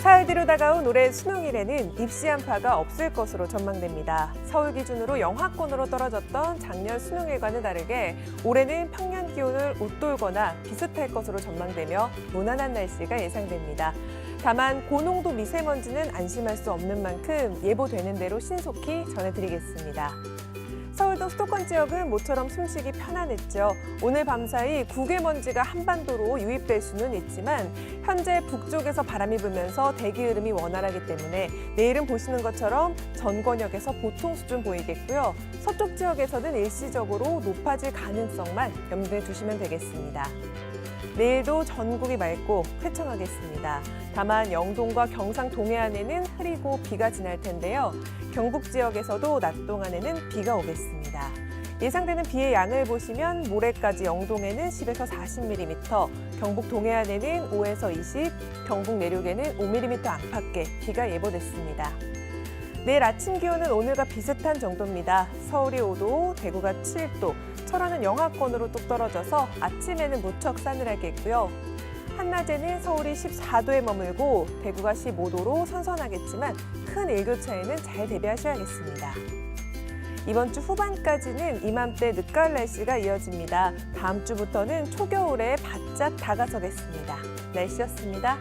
사흘 뒤로 다가온 올해 수능일에는 입시 한파가 없을 것으로 전망됩니다. 서울 기준으로 영하권으로 떨어졌던 작년 수능일과는 다르게 올해는 평년 기온을 웃돌거나 비슷할 것으로 전망되며 무난한 날씨가 예상됩니다. 다만 고농도 미세먼지는 안심할 수 없는 만큼 예보되는 대로 신속히 전해드리겠습니다. 서울도 수도권 지역은 모처럼 숨쉬기 편안했죠. 오늘 밤사이 국외먼지가 한반도로 유입될 수는 있지만 현재 북쪽에서 바람이 불면서 대기 흐름이 원활하기 때문에 내일은 보시는 것처럼 전 권역에서 보통 수준 보이겠고요. 서쪽 지역에서는 일시적으로 높아질 가능성만 염두에 두시면 되겠습니다. 내일도 전국이 맑고 쾌청하겠습니다. 다만 영동과 경상 동해안에는 흐리고 비가 지날 텐데요. 경북 지역에서도 낮 동안에는 비가 오겠 습니다. 예상되는 비의 양을 보시면 모레까지 영동에는 10에서 40mm, 경북 동해안에는 5에서 20, 경북 내륙에는 5mm 안팎의 비가 예보됐습니다. 내일 아침 기온은 오늘과 비슷한 정도입니다. 서울이 5도, 대구가 7도, 철원은 영하권으로 뚝 떨어져서 아침에는 무척 싸늘하겠고요. 한낮에는 서울이 14도에 머물고 대구가 15도로 선선하겠지만 큰 일교차에는 잘 대비하셔야겠습니다. 이번 주 후반까지는 이맘때 늦가을 날씨가 이어집니다. 다음 주부터는 초겨울에 바짝 다가서겠습니다. 날씨였습니다.